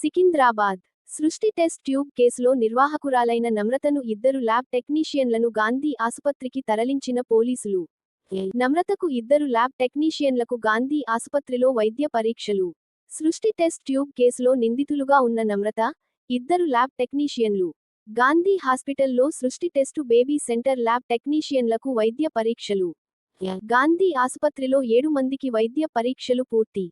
సికింద్రాబాద్. సృష్టి test tube కేసులో నిర్వాహకురాలైన నమ్రతను ఇద్దరు ల్యాబ్ టెక్నీషియన్లను గాంధీ ఆసుపత్రికి తరలించిన పోలీసులు. నమ్రతకు ఇద్దరు ల్యాబ్ టెక్నీషియన్లకు గాంధీ ఆసుపత్రిలో వైద్య పరీక్షలు. సృష్టి టెస్ట్ ట్యూబ్ కేసులో నిందితులుగా ఉన్న నమ్రత ఇద్దరు ల్యాబ్ టెక్నీషియన్లు. గాంధీ హాస్పిటల్లో Srushti test baby centre lab టెక్నీషియన్లకు వైద్య పరీక్షలు. గాంధీ ఆసుపత్రిలో ఏడు మందికి వైద్య పరీక్షలు పూర్తి.